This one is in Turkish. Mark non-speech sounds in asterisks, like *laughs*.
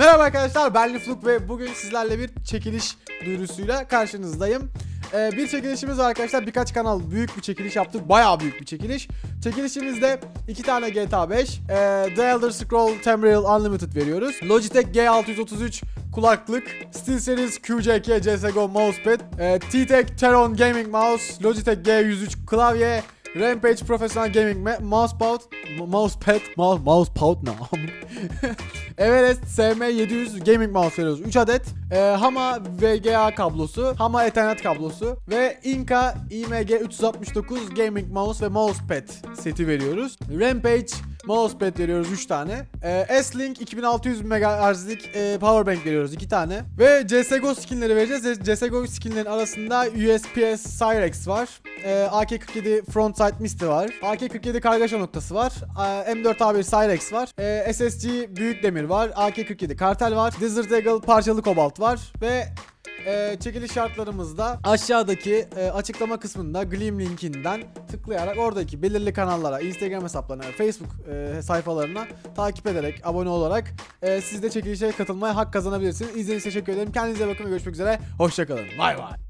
Merhaba arkadaşlar ben Lifluk ve bugün sizlerle bir çekiliş duyurusuyla karşınızdayım. Ee, bir çekilişimiz var arkadaşlar birkaç kanal büyük bir çekiliş yaptık bayağı büyük bir çekiliş. Çekilişimizde iki tane GTA 5, e, The Elder Scroll Tamriel Unlimited veriyoruz. Logitech G633 kulaklık, SteelSeries QCK CSGO mousepad, e, T-Tech Teron Gaming Mouse, Logitech G103 klavye, Rampage Professional Gaming ma- Mousepad, Mousepad, mouse, Mousepad ne? *laughs* Everest SM700 Gaming Mouse veriyoruz 3 adet. Ee, Hama VGA kablosu, Hama Ethernet kablosu ve Inca IMG 369 Gaming Mouse ve Mousepad seti veriyoruz. Rampage Mousepad veriyoruz 3 tane. Ee, S-Link 2600 MHz'lik e, powerbank veriyoruz 2 tane. Ve CSGO skinleri vereceğiz. CSGO skinlerin arasında USPS Cyrex var. Ee, AK-47 Frontsight Misty var. AK-47 kargaşa noktası var. Ee, M4A1 Cyrex var. Ee, SSG Büyük Demir var. AK-47 Kartel var. Desert Eagle parçalı kobalt var. Ve e, çekiliş şartlarımızda aşağıdaki e, açıklama kısmında Gleam linkinden tıklayarak oradaki belirli kanallara, Instagram hesaplarına, Facebook e, sayfalarına takip ederek, abone olarak e, siz de çekilişe katılmaya hak kazanabilirsiniz. İzlediğiniz için teşekkür ederim. Kendinize bakın ve görüşmek üzere. Hoşçakalın. Bay bay.